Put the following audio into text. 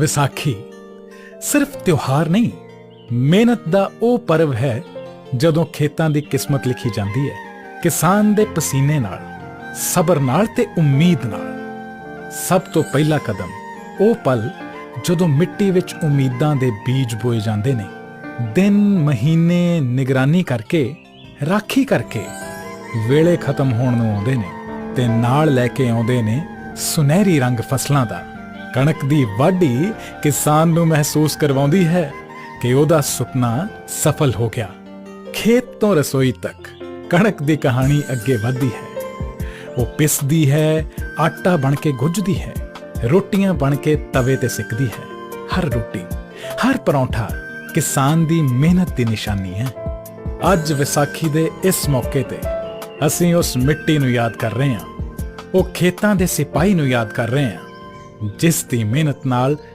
ਵਿਸਾਖੀ। ਸਿਰਫ ਤਿਉਹਾਰ ਨਹੀਂ, ਮਿਹਨਤ ਦਾ ਉਹ ਪਰਵ ਹੈ ਜਦੋਂ ਖੇਤਾਂ ਦੀ ਕਿਸਮਤ ਲਿਖੀ ਜਾਂਦੀ ਹੈ, ਕਿਸਾਨ ਦੇ ਪਸੀਨੇ ਨਾਲ, ਸਬਰ ਨਾਲ ਤੇ ਉਮੀਦ ਨਾਲ। ਸਭ ਤੋਂ ਪਹਿਲਾ ਕਦਮ ਉਹ ਪਲ ਜਦੋਂ ਮਿੱਟੀ ਵਿੱਚ ਉਮੀਦਾਂ ਦੇ ਬੀਜ ਬੋਏ ਜਾਂਦੇ ਨੇ। ਦਿਨ, ਮਹੀਨੇ ਨਿਗਰਾਨੀ ਕਰਕੇ, ਰਾਖੀ ਕਰਕੇ ਵੇਲੇ ਖਤਮ ਹੋਣ ਨੂੰ ਆਉਂਦੇ ਨੇ ਤੇ ਨਾਲ ਲੈ ਕੇ ਆਉਂਦੇ ਨੇ ਸੁਨਹਿਰੀ ਰੰਗ ਫਸਲਾਂ ਦਾ। ਕਣਕ ਦੀ ਵਾਢੀ ਕਿਸਾਨ ਨੂੰ ਮਹਿਸੂਸ ਕਰਵਾਉਂਦੀ ਹੈ ਕਿ ਉਹਦਾ ਸੁਪਨਾ ਸਫਲ ਹੋ ਗਿਆ। ਖੇਤ ਤੋਂ ਰਸੋਈ ਤੱਕ ਕਣਕ ਦੀ ਕਹਾਣੀ ਅੱਗੇ ਵਧਦੀ ਹੈ। ਉਹ ਪਿਸਦੀ ਹੈ, ਆਟਾ ਬਣ ਕੇ ਗੁੱਝਦੀ ਹੈ, ਰੋਟੀਆਂ ਬਣ ਕੇ ਤਵੇ ਤੇ ਸਿੱਕਦੀ ਹੈ। ਹਰ ਰੋਟੀ, ਹਰ ਪਰੌਂਠਾ ਕਿਸਾਨ ਦੀ ਮਿਹਨਤ ਦੀ ਨਿਸ਼ਾਨੀ ਹੈ। ਅੱਜ ਵਿਸਾਖੀ ਦੇ ਇਸ ਮੌਕੇ ਤੇ ਅਸੀਂ ਉਸ ਮਿੱਟੀ ਨੂੰ ਯਾਦ ਕਰ ਰਹੇ ਹਾਂ। ਉਹ ਖੇਤਾਂ ਦੇ ਸਿਪਾਹੀ ਨੂੰ ਯਾਦ ਕਰ ਰਹੇ ਹਾਂ। ਜਿਸ ਦੀ ਮਿਹਨਤ ਨਾਲ